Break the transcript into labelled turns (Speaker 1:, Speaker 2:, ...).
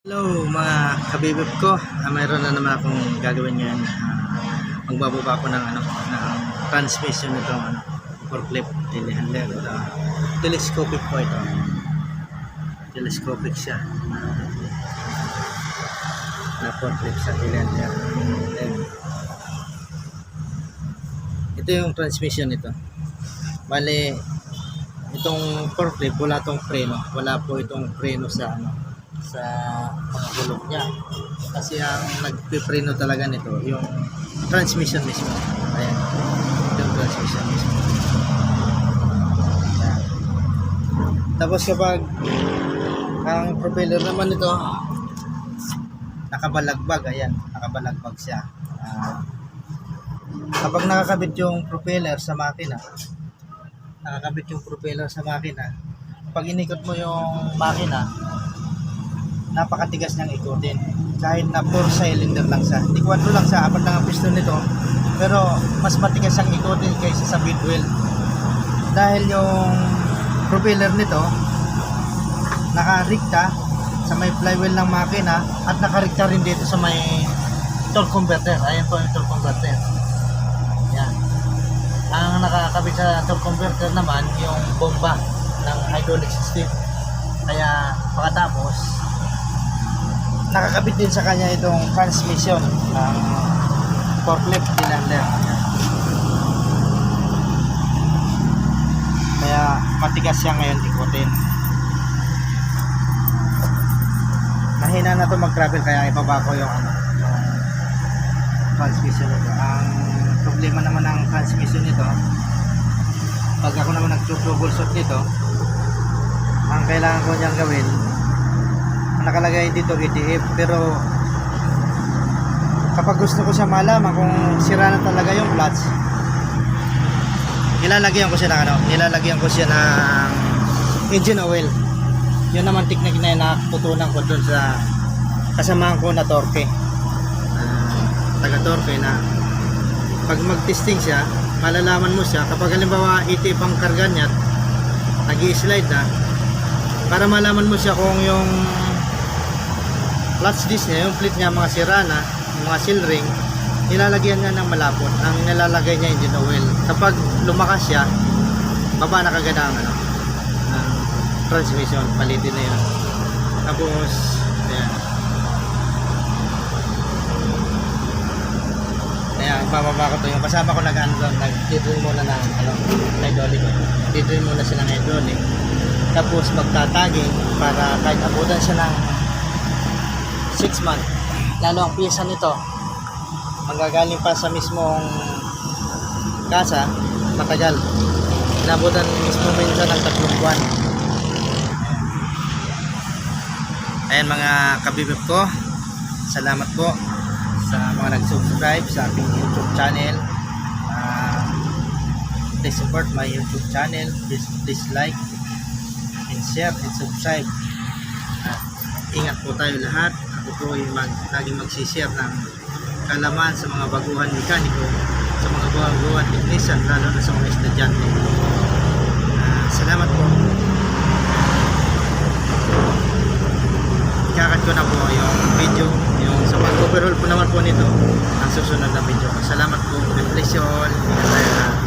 Speaker 1: Hello mga kabibib ko, Ah, mayroon na naman akong gagawin ngayon. Ah, magbababa ko ng ano, ng transmission nito ano, forklift telehandler. Uh, telescopic po ito. Telescopic siya. Na forklift sa telehandler. Then, ito yung transmission nito. Bale, itong forklift wala tong preno. Wala po itong preno sa ano, sa mga niya. Kasi ang nagpipreno talaga nito, yung transmission mismo. Ayan. Yung transmission mismo. Ayan. Tapos kapag ang propeller naman nito, nakabalagbag, ayan, nakabalagbag siya. Ah, kapag nakakabit yung propeller sa makina, nakakabit yung propeller sa makina, pag inikot mo yung makina, napakatigas niyang ikutin. Kahit na 4 cylinder lang siya. Hindi ko lang sa apat lang ang piston nito. Pero mas matigas ang ikutin kaysa sa big wheel. Dahil yung propeller nito nakarikta sa may flywheel ng makina at nakarikta rin dito sa may torque converter. Ayan po yung torque converter. Yan. Ang nakakabit sa torque converter naman yung bomba ng hydraulic system. Kaya pagkatapos nakakabit din sa kanya itong transmission ng forklift dinander. Kaya matigas siya ngayon ikutin. Mahina na to mag-travel kaya ibaba ko yung ano, transmission nito. Ang problema naman ng transmission nito, pag ako naman nag-troubleshoot nito, ang kailangan ko niyang gawin, nakalagay dito EDF pero kapag gusto ko siya malaman kung sira na talaga yung clutch nilalagyan ko siya ng ano nilalagyan ko siya ng engine oil. Yun naman technique na yun natutunan ko dun sa kasamahan ko na torque. Ah, taga torque na. Pag mag testing siya malalaman mo siya. Kapag halimbawa itip ang karga niya nag slide na para malaman mo siya kung yung clutch disc niya, yung plate niya mga sira na, yung mga seal ring, nilalagyan niya ng malapot. Ang nilalagay niya engine oil. Kapag lumakas siya, baba na kagad ang ano, ang transmission, palitin na yun. Tapos, ayan. Ayan, bababa ko to. Yung kasama ko nag-ano doon, nag-drill muna ng ano, hydraulic. Didrill muna siya ng hydraulic. Tapos magtataging para kahit abutan siya ng 6 months. Lalo ang pyesa nito, manggagaling pa sa mismong kasa, matagal. Inabutan mismo minsan ng tatlong buwan. Ayan mga kabibib ko, salamat po sa mga nag-subscribe sa aking YouTube channel. Ah, please support my YouTube channel. Please, please like and share and subscribe. At ingat po tayo lahat po ay mag, laging magsishare ng kalaman sa mga baguhan mekaniko, sa mga baguhan technician, lalo na sa mga estudyante. Uh, salamat po. Ikakat ko na po yung video, yung sa pag-overall po naman po nito, ang susunod na video. Salamat po. God bless you all.